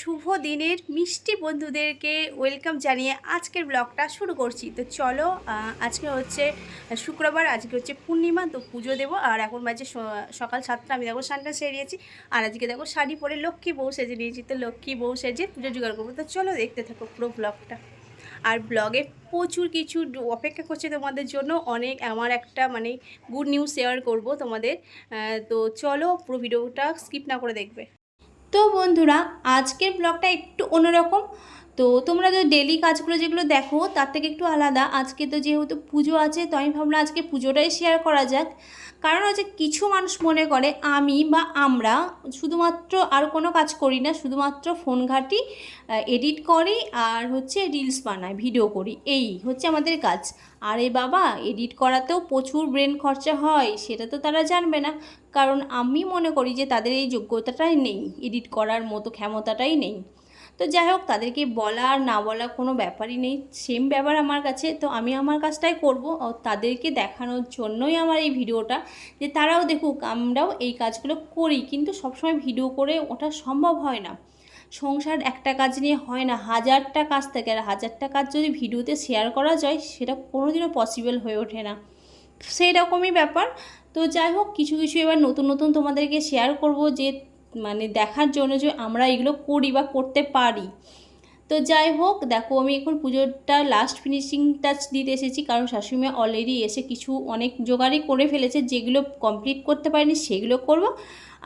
শুভ দিনের মিষ্টি বন্ধুদেরকে ওয়েলকাম জানিয়ে আজকের ব্লগটা শুরু করছি। তো চলো আজকে হচ্ছে শুক্রবার, আজকে হচ্ছে পূর্ণিমা, তো পুজো দেবো। আর এখন বাজে সকাল সাতটা। আমি দেখো সানটা সেরিয়েছি আর আজকে দেখো শাড়ি পরে লক্ষ্মী বউ সেজে নিয়েছি। তো লক্ষ্মী বউ সেজে পুজো জোগাড় করব। তো চলো দেখতে থাকো পুরো ব্লগটা। আর ব্লগে প্রচুর কিছু অপেক্ষা করছে তোমাদের জন্য। অনেক আমার একটা মানে গুড নিউজ শেয়ার করব তোমাদের। তো চলো পুরো ভিডিওটা স্কিপ না করে দেখবে। তো বন্ধুরা আজকের ব্লগটা একটু অন্যরকম। তো তোমরা যে ডেলি কাজগুলো যেগুলো দেখো, তার থেকে একটু আলাদা। আজকে তো যেহেতু পুজো আছে, তো আমি ভাবলাম আজকে পুজোটাই শেয়ার করা যাক। কারণ হচ্ছে কিছু মানুষ মনে করে, আমি বা আমরা শুধুমাত্র আর কোনো কাজ করি না, শুধুমাত্র ফোন ঘাঁটি এডিট করি আর হচ্ছে রিলস বানাই ভিডিও করি। এই হচ্ছে আমাদের কাজ। আরে বাবা এডিট করাতেও প্রচুর ব্রেন খরচা হয়, সেটা তো তারা জানবে না। কারণ আমি মনে করি যে তাদের এই যোগ্যতাটাই নেই এডিট করার মতো ক্ষমতাটাই নেই। তো যাই হোক, তাদেরকে বলা আর না বলা কোনো ব্যাপারই নেই। সেম ব্যাপার আমার কাছে। তো আমি আমার কাজটাই করব। ও তাদেরকে দেখানোর জন্যই আমার এই ভিডিওটা। যে তারাও দেখুক, আমরাও এই কাজগুলো করি। কিন্তু সবসময় ভিডিও করে ওটা সম্ভব হয় না। সংসার একটা কাজ নিয়ে হয় না। হাজারটা কাজ থাকে আর হাজারটা কাজ যদি ভিডিওতে শেয়ার করা যায়, সেটা কোনোদিনও পসিবল হয়ে ওঠে না। সেই রকমই ব্যাপার। তো যাই হোক, কিছু কিছু এবার নতুন নতুন তোমাদেরকে শেয়ার করব যে মানে দেখার জন্য যে আমরা এগুলো করি বা করতে পারি। তো যাই হোক, দেখো আমি এখন পুজোটা লাস্ট ফিনিশিং টাচ দিতে এসেছি, কারণ শাশুড়ি অলরেডি এসে কিছু অনেক জোগাড়ই করে ফেলেছে, যেগুলো কমপ্লিট করতে পারিনি সেগুলো করব।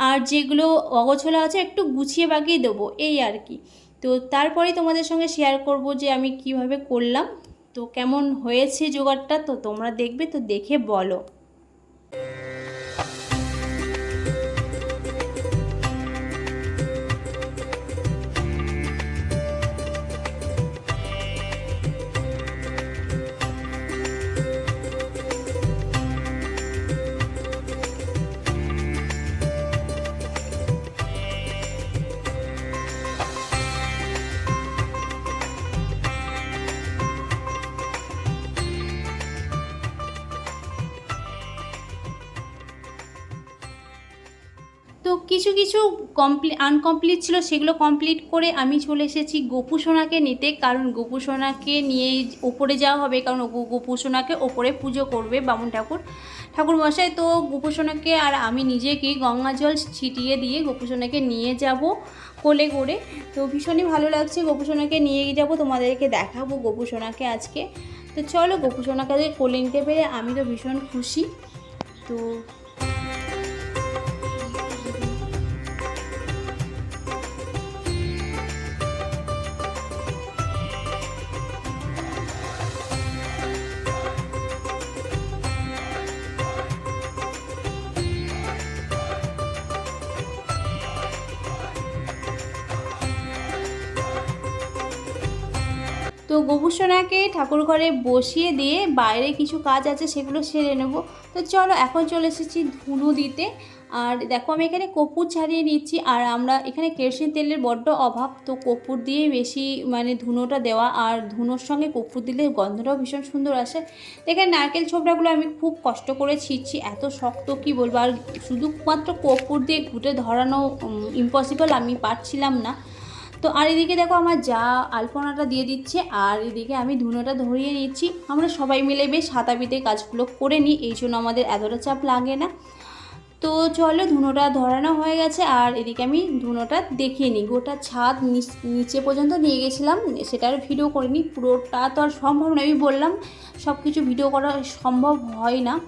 আর যেগুলো অগোছলা আছে একটু গুছিয়ে বাগিয়ে দেবো, এই আর কি। তো তারপরেই তোমাদের সঙ্গে শেয়ার করব যে আমি কীভাবে করলাম। তো কেমন হয়েছে জোগাড়টা, তো তোমরা দেখবে, তো দেখে বলো। তো কিছু কিছু কমপ্লি আনকমপ্লিট ছিল, সেগুলো কমপ্লিট করে আমি চলে এসেছি গোপু সোনাকে নিতে। কারণ গোপু সোনাকে নিয়ে ওপরে যাওয়া হবে, কারণ গোপু সোনাকে ওপরে পুজো করবে বামুন ঠাকুর। ঠাকুর মশাই, তো গোপু সোনাকে আর আমি নিজেকে গঙ্গা জল ছিটিয়ে দিয়ে গোপু সোনাকে নিয়ে যাব কোলে করে। তো ভীষণই ভালো লাগছে, গোপু সোনাকে নিয়ে যাব, তোমাদেরকে দেখাবো গোপু সোনাকে আজকে। তো চলো, গোপু সোনাকে কোলে নিতে পেরে আমি তো ভীষণ খুশি। তো তো গোপুসোনাকে ঠাকুর ঘরে বসিয়ে দিয়ে বাইরে কিছু কাজ আছে সেগুলো সেরে নেব। তো চলো, এখন চলে এসেছি ধুনু দিতে। আর দেখো, আমি এখানে কপুর ছাড়িয়ে নিচ্ছি। আর আমরা এখানে কেরোসিন তেলের বড্ড অভাব। তো কপুর দিয়ে বেশি মানে ধুনোটা দেওয়া। আর ধুনোর সঙ্গে কপুর দিলে গন্ধটাও ভীষণ সুন্দর আসে। এখানে নারকেল ছোবড়াগুলো আমি খুব কষ্ট করে ছিঁড়ছি এত শক্ত কি বলব? আর শুধুমাত্র কপুর দিয়ে ঘুটে ধরানো ইম্পসিবল আমি পারছিলাম না। তো আর এদিকে দেখো আমার যা আলপনাটা দিয়ে দিচ্ছে, আর এদিকে আমি ধুনোটা ধরিয়ে নিচ্ছি। আমরা সবাই মিলে বেশ হাতাপিতে কাজগুলো করে নিই, এই জন্য আমাদের এতটা চাপ লাগে না। তো চলো ধুনোটা ধরানো হয়ে গেছে, আর এদিকে আমি ধুনোটা দেখিয়ে নিই। গোটা ছাদ নিচ- পর্যন্ত নিয়ে গেছিলাম সেটার ভিডিও করিনি, পুরোটা তো আর সম্ভব নয় আমি বললাম সব কিছু ভিডিও করা সম্ভব হয় না।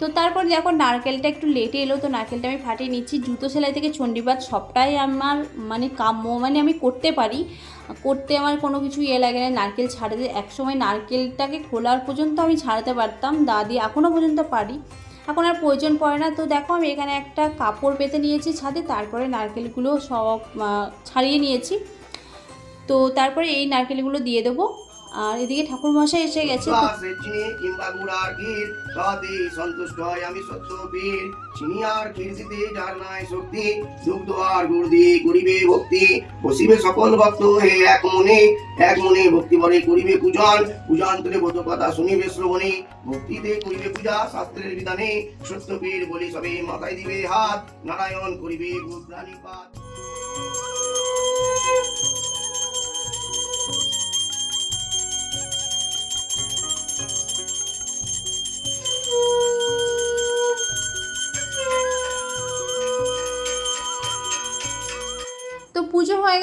তো তারপর দেখো নারকেলটা একটু লেটে এলো, তো নারকেলটা আমি ফাটিয়ে নিচ্ছি। জুতো সেলাই থেকে চণ্ডীপাঠ সবটাই আমার মানে কাম্য মানে আমি করতে পারি। করতে আমার কোনো কিছু ইয়ে লাগে না। নারকেল ছাড়াতে একসময় নারকেলটাকে খোলার পর্যন্ত আমি ছাড়াতে পারতাম। দাদি এখনও পর্যন্ত পারি। এখন আর প্রয়োজন পড়ে না। তো দেখো আমি এখানে একটা কাপড় পেতে নিয়েছি ছাদে, তারপরে নারকেলগুলো সব ছাড়িয়ে নিয়েছি। তো তারপরে এই নারকেলগুলো দিয়ে দেবো। আর এদিকে ঠাকুর মশাই এসে গেছে। কিংবা গুড়ার সন্তুষ্ট হয় আমি সত্য পীর চিনি আর দিতে যার নাই শক্তি, দুগ্ধ আর গুড় দিয়ে করিবে ভক্তি। বসিবে সকল ভক্ত হে এক মনে এক মনে ভক্তি বলে করিবে পূজন। পূজান্তরে কথা শুনিবে শ্রবণে, ভক্তিতে করিবে পূজা শাস্ত্রের বিধানে। সত্য পীর বলি সবে মাথায় দিবে হাত, নারায়ণ করিবে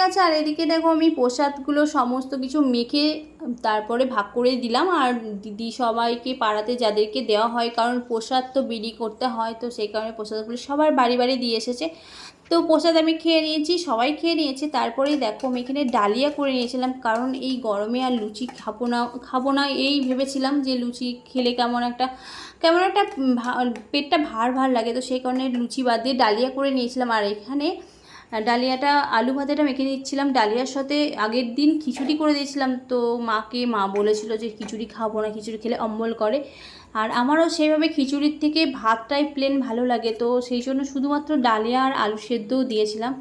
গেছে আর এদিকে দেখো আমি প্রসাদগুলো সমস্ত কিছু মেখে তারপরে ভাগ করে দিলাম। আর দিদি সবাইকে পাড়াতে যাদেরকে দেওয়া হয়, কারণ প্রসাদ তো বিলি করতে হয়, তো সেই কারণে প্রসাদগুলো সবার বাড়ি বাড়ি দিয়ে এসেছে। তো প্রসাদ আমি খেয়ে নিয়েছি, সবাই খেয়ে নিয়েছে। তারপরেই দেখো আমি এখানে ডালিয়া করে নিয়েছিলাম, কারণ এই গরমে আর লুচি খাব না খাব না এই ভেবেছিলাম যে লুচি খেলে কেমন একটা কেমন একটা পেটটা ভার ভার লাগে। তো সেই কারণে লুচি বাদ দিয়ে ডালিয়া করে নিয়েছিলাম। আর এখানে ডালিয়াটা, আলু ভাতেটা মেখে নিচ্ছিলাম। ডালিয়ার সাথে আগের দিন খিচুড়ি করে দিয়েছিলাম। তো মাকে, মা বলেছিল যে খিচুড়ি খাব না, খিচুড়ি খেলে অম্বল করে। আর আমারও সেইভাবে খিচুড়ির থেকে ভাতটাই প্লেন ভালো লাগে। তো সেই জন্য শুধুমাত্র ডালিয়া আর আলু সেদ্ধও দিয়েছিলাম।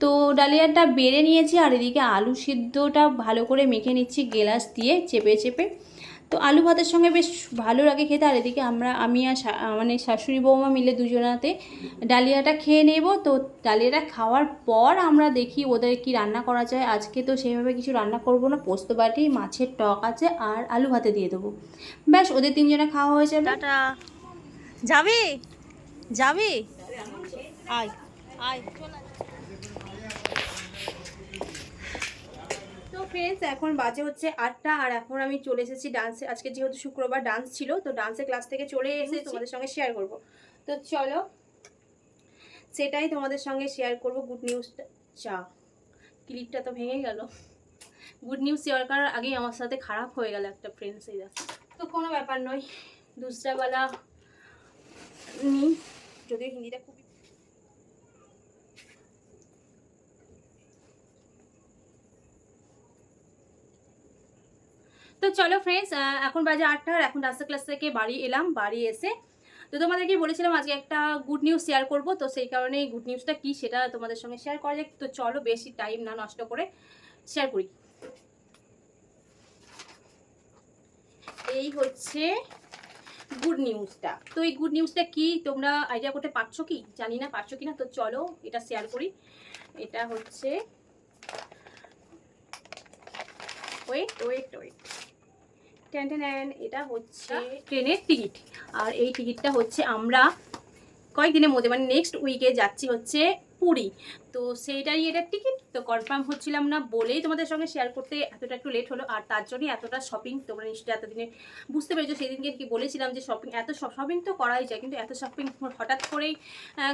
তো ডালিয়াটা বেড়ে নিয়েছি আর এদিকে আলু সিদ্ধটা ভালো করে মেখে নিচ্ছি গেলাস দিয়ে চেপে চেপে। তো আলু ভাতের সঙ্গে বেশ ভালো লাগে খেতে। আর এদিকে আমরা, আমি আর মানে শাশুড়ি বৌমা মিলে দুজনাতে ডালিয়াটা খেয়ে নেব। তো ডালিয়াটা খাওয়ার পর আমরা দেখি ওদের কি রান্না করা যায়। আজকে তো সেইভাবে কিছু রান্না করব না। পোস্ত বাটি, মাছের টক আছে আর আলু ভাতে দিয়ে দেবো। ব্যাস, ওদের তিনজনে খাওয়া হয়ে যাবে। যাবি? যাবি? আয় আয়। ফ্রেন্ডস এখন বাজে হচ্ছে আটটা আর এখন আমি চলে এসেছি ডান্সে আজকে যেহেতু শুক্রবার ডান্স ছিল তো ডান্সের ক্লাস থেকে চলে এসে তোমাদের সঙ্গে শেয়ার করব। তো চলো সেটাই তোমাদের সঙ্গে শেয়ার করব গুড নিউজটা চা ক্লিপটা তো ভেঙে গেল। গুড নিউজ শেয়ার করার আগেই আমার সাথে খারাপ হয়ে গেল একটা ফ্রেন্ডস এই। তো কোনো ব্যাপার নয় দুসরাওয়ালা নি যদিও হিন্দিটা খুবই তো চলো ফ্রেন্ডস এখন বাজে আটটা আর এখন ডান্সার ক্লাস থেকে বাড়ি এলাম, বাড়ি এসে। তো তোমাদেরকে বলেছিলাম আজকে একটা গুড নিউজ শেয়ার করব, তো সেই কারণে গুড নিউজটা কি সেটা তোমাদের সঙ্গে শেয়ার করা যাক। তো চলো বেশি টাইম না নষ্ট করে শেয়ার করি। এই হচ্ছে গুড নিউজটা তো এই গুড নিউজটা কি? তোমরা আইডিয়া করতে পারছ কি? জানি না, পারছ কি না তো চলো এটা শেয়ার করি। এটা হচ্ছে wait wait wait ten ten এটা হচ্ছে ট্রেনের টিকিট। আর এই টিকিটটা হচ্ছে আমরা কয়েকদিনের মধ্যে মানে নেক্সট উইকে যাচ্ছি হচ্ছে পুরী। তো সেইটাই এটার টিকিট তো কনফার্ম হচ্ছিলাম না বলেই তোমাদের সঙ্গে শেয়ার করতে এতটা একটু লেট হলো। আর তার জন্যই এতটা শপিং তোমরা নিশ্চয়ই এতদিনে বুঝতে পেরেছ, সেদিনকে কি বলেছিলাম যে শপিং এত শপিং তো করাই যায়, কিন্তু এত শপিং হঠাৎ করেই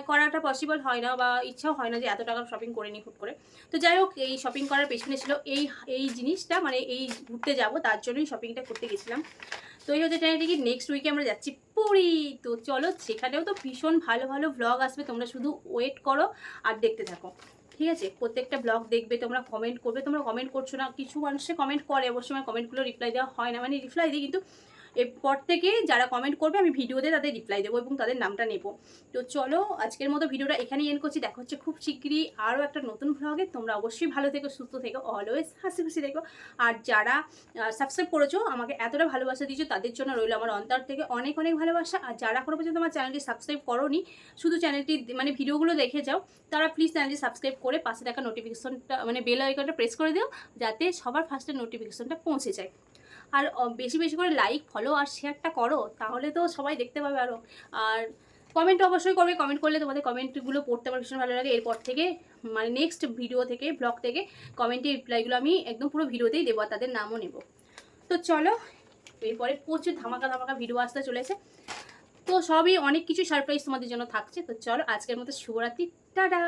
করাটা পসিবল হয় না বা ইচ্ছাও হয় না যে এত টাকা শপিং করে নিই হুট করে। তো যাই হোক, এই শপিং করার পেছনে ছিল এই এই জিনিসটা মানে এই ঘুরতে যাব, তার জন্যই শপিংটা করতে গেছিলাম। তো এই হচ্ছে ট্রেনের টিকিট নেক্সট উইকে আমরা যাচ্ছি পুরী। তো চলো, সেখানেও তো ভীষণ ভালো ভালো ব্লগ আসবে। তোমরা শুধু ওয়েট করো আর দেখতে থাকো। ঠিক আছে? প্রত্যেকটা ব্লগ দেখবে, তোমরা কমেন্ট করবে। তোমরা কমেন্ট করছ না, কিছু মানুষে কমেন্ট করে। অবশ্য আমার কমেন্টগুলো রিপ্লাই দেওয়া হয় না। মানে রিপ্লাই দিই, কিন্তু এরপর থেকে যারা কমেন্ট করবে, আমি ভিডিওতে তাদের রিপ্লাই দেবো এবং তাদের নামটা নেব। তো চলো, আজকের মতো ভিডিওটা এখানেই এন্ড করছি। দেখা হচ্ছে খুব শীঘ্রই আরও একটা নতুন ভ্লগে তোমরা অবশ্যই ভালো থেকো, সুস্থ থেকো অলওয়েজ হাসি খুশি থেকো। আর যারা সাবস্ক্রাইব করেছ, আমাকে এতটা ভালোবাসা দিয়েছ, তাদের জন্য রইল আমার অন্তর থেকে অনেক অনেক ভালোবাসা। আর যারা কোনো পর্যন্ত আমার চ্যানেলটি সাবস্ক্রাইব করোনি, শুধু চ্যানেলটি মানে ভিডিওগুলো দেখে যাও, তারা প্লিজ চ্যানেলটি সাবস্ক্রাইব করে পাশে থাকা নোটিফিকেশনটা মানে বেল আইকনটা প্রেস করে দিও, যাতে সবার ফার্স্টে নোটিফিকেশনটা পৌঁছে যায়। আর বেশি বেশি করে লাইক ফলো আর শেয়ারটা করো, তাহলে তো সবাই দেখতে পাবে আরও আর কমেন্ট অবশ্যই করবে কমেন্ট করলে তোমাদের কমেন্টগুলো পড়তে আমার ভীষণ ভালো লাগে। এরপর থেকে মানে নেক্সট ভিডিও থেকে ব্লগ থেকে কমেন্টের রিপ্লাইগুলো আমি একদম পুরো ভিডিওতেই দেবো আর তাদের নামও নেব। তো চলো, এরপরে প্রচুর ধামাকা ধামাকা ভিডিও আসতে চলেছে। তো সবই অনেক কিছু সারপ্রাইজ তোমাদের জন্য থাকছে। তো চলো, আজকের মতো শুভরাত্রি। টাটা!